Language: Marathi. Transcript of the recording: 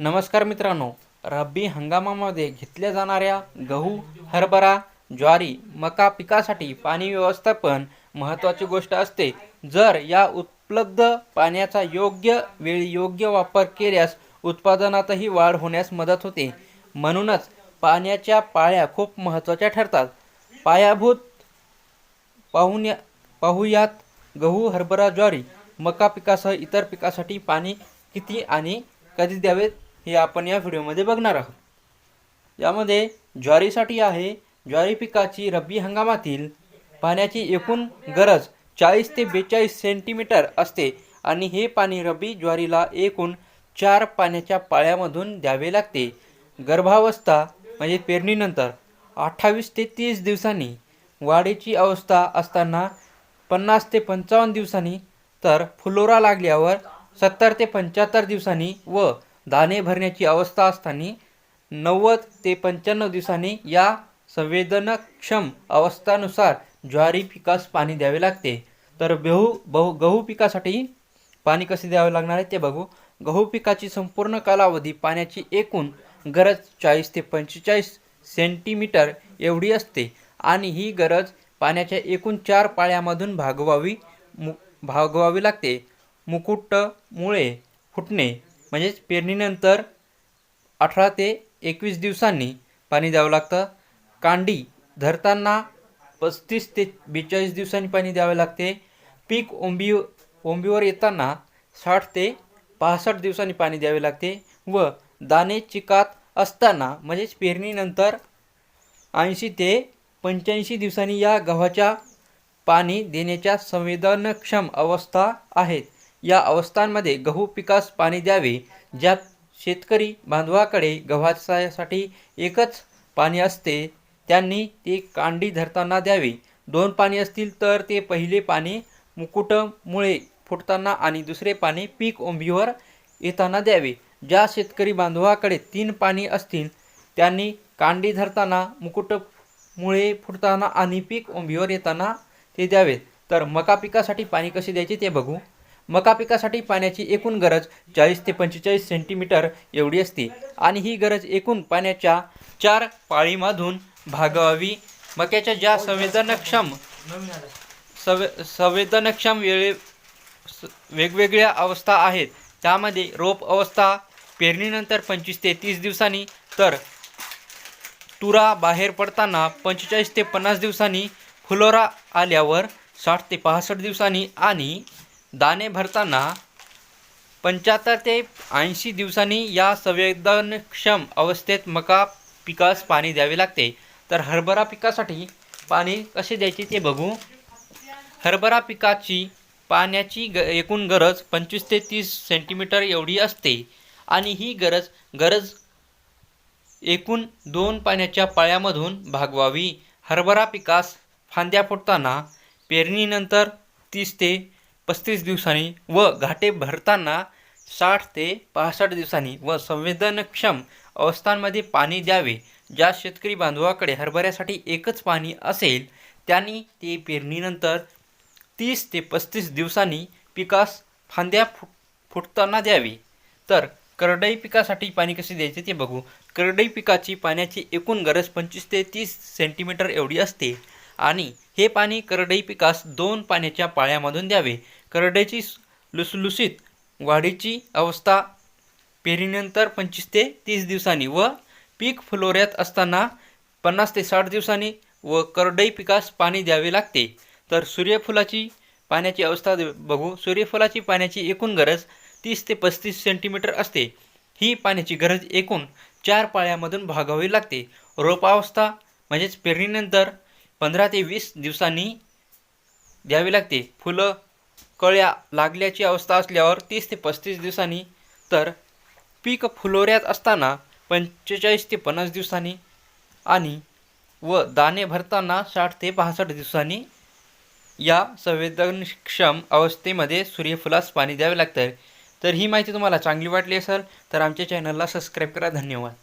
नमस्कार मित्रांनो रब्बी हंगामामध्ये घेतल्या जाणाऱ्या गहू हरभरा ज्वारी मका पिकासाठी पाणी व्यवस्थापन महत्त्वाची गोष्ट असते. जर या उपलब्ध पाण्याचा योग्य वेळी योग्य वापर केल्यास उत्पादनातही वाढ होण्यास मदत होते. म्हणूनच पाण्याच्या पाळ्या खूप महत्त्वाच्या ठरतात. पायाभूत पाहुण्या पाहुयात गहू हरभरा ज्वारी मका पिकासह इतर पिकासाठी पाणी किती आणि कधी द्यावेत हे आपण या व्हिडिओमध्ये बघणार आहोत. यामध्ये ज्वारीसाठी आहे ज्वारी पिकाची रब्बी हंगामातील पाण्याची एकूण गरज चाळीस ते बेचाळीस सेंटीमीटर असते आणि हे पाणी रब्बी ज्वारीला एकूण चार पाण्याच्या पाळ्यामधून द्यावे लागते. गर्भावस्था म्हणजे पेरणीनंतर अठ्ठावीस ते तीस दिवसांनी वाढीची अवस्था असताना पन्नास ते पंचावन्न दिवसांनी तर फुलोरा लागल्यावर सत्तर ते पंच्याहत्तर दिवसांनी व दाणे भरण्याची अवस्था असताना नव्वद ते पंच्याण्णव दिवसांनी या संवेदनक्षम अवस्थानुसार ज्वारी पिकास पाणी द्यावे लागते. तर बहू बहु गहू पिकासाठी पाणी कसे द्यावे लागणार आहे ते बघू. गहू पिकाची संपूर्ण कालावधी पाण्याची एकूण गरज चाळीस ते पंचेचाळीस सेंटीमीटर एवढी असते आणि ही गरज पाण्याच्या एकूण चार पाळ्यामधून भागवावी मु भागवावी लागते. मुकुटमुळे फुटणे म्हणजेच पेरणीनंतर अठरा ते एकवीस दिवसांनी पाणी द्यावं लागतं. कांडी धरताना पस्तीस ते बेचाळीस दिवसांनी पाणी द्यावे लागते. पीक ओंबी ओंबीवर येताना साठ ते पासष्ट दिवसांनी पाणी द्यावे लागते व दाणे चिकात असताना म्हणजेच पेरणीनंतर ऐंशी ते पंच्याऐंशी दिवसांनी या गव्हाच्या पाणी देण्याच्या संवेदनक्षम अवस्था आहेत. या अवस्थांमध्ये गहू पिकास पाणी द्यावे ज्या शेतकरी बांधवाकडे गव्हासाठी एकच पाणी असते त्यांनी ते कांडी धरताना द्यावे. दोन पाणी असतील तर ते पहिले पाणी मुकुटमुळे फुटताना आणि दुसरे पाणी पीक ओंबीवर येताना द्यावे. ज्या शेतकरी बांधवाकडे तीन पाणी असतील त्यांनी कांडी धरताना मुकुटमुळे फुटताना आणि पीक ओंबीवर येताना ते द्यावेत तर मका पिकासाठी पाणी कसे द्यायचे ते बघू. मका पिकासाठी पाण्याची एकूण गरज चाळीस ते पंचेचाळीस सेंटीमीटर एवढी असते. आणि ही गरज एकूण पाण्याच्या चार पाळीमधून भागवावी मक्याच्या ज्या संवेदनक्षम सवे संवेदनक्षम वेळे स- वेगवेगळ्या अवस्था आहेत त्यामध्ये रोप अवस्था पेरणीनंतर पंचवीस ते तीस दिवसांनी तर तुरा बाहेर पडताना पंचेचाळीस ते पन्नास दिवसांनी फुलोरा आल्यावर साठ ते पासष्ट दिवसांनी आणि दाणे भरताना पंच्याहत्तर ते ऐंशी दिवसांनी या संवेदनक्षम अवस्थेत मका पिकास पाणी द्यावे लागते. तर हरभरा पिकासाठी पाणी कसे द्यायचे ते बघू. हरभरा पिकाची पाण्याची ग एकूण गरज पंचवीस ते तीस सेंटीमीटर एवढी असते आणि ही गरज गरज एकूण दोन पाण्याच्या पाळ्यामधून भागवावी. हरभरा पिकास फांद्या फुटताना पेरणीनंतर तीस ते पस्तीस दिवसांनी व घाटे भरताना साठ ते पासष्ट दिवसांनी व संवेदनक्षम अवस्थांमध्ये पाणी द्यावे. ज्या शेतकरी बांधवाकडे हरभऱ्यासाठी एकच पाणी असेल त्यांनी ते पेरणीनंतर तीस ते पस्तीस दिवसांनी पिकास फांद्या फुट फुटताना द्यावी. तर करडई पिकासाठी पाणी कसे द्यायचे ते बघू. करडई पिकाची पाण्याची एकूण गरज पंचवीस ते तीस सेंटीमीटर एवढी असते. आणि हे पाणी करडई पिकास दोन पाण्याच्या पाळ्यामधून द्यावे. करडईची लुसलुसीत वाढीची अवस्था पेरणीनंतर पंचवीस ते तीस दिवसांनी व पीक फुलोऱ्यात असताना पन्नास ते साठ दिवसांनी व करडई पिकास पाणी द्यावे लागते. तर सूर्यफुलाची पाण्याची अवस्था बघू. सूर्यफुलाची पाण्याची एकूण गरज तीस ते पस्तीस सेंटीमीटर असते. ही पाण्याची गरज एकूण चार पाळ्यामधून भागावी लागते. रोपावस्था म्हणजेच पेरणीनंतर पंधरा ते वीस दिवसांनी द्यावी लागते. फुलं कळ्या लागल्याची अवस्था असल्यावर तीस ते पस्तीस दिवसांनी तर पीक फुलोऱ्यात असताना पंचेचाळीस ते पन्नास दिवसांनी आणि व दाणे भरताना साठ ते पासष्ट दिवसांनी या संवेदनक्षम अवस्थेमध्ये सूर्यफुलास पाणी द्यावे लागतं तर ही माहिती तुम्हाला चांगली वाटली असेल तर आमच्या चॅनलला सबस्क्राईब करा. धन्यवाद.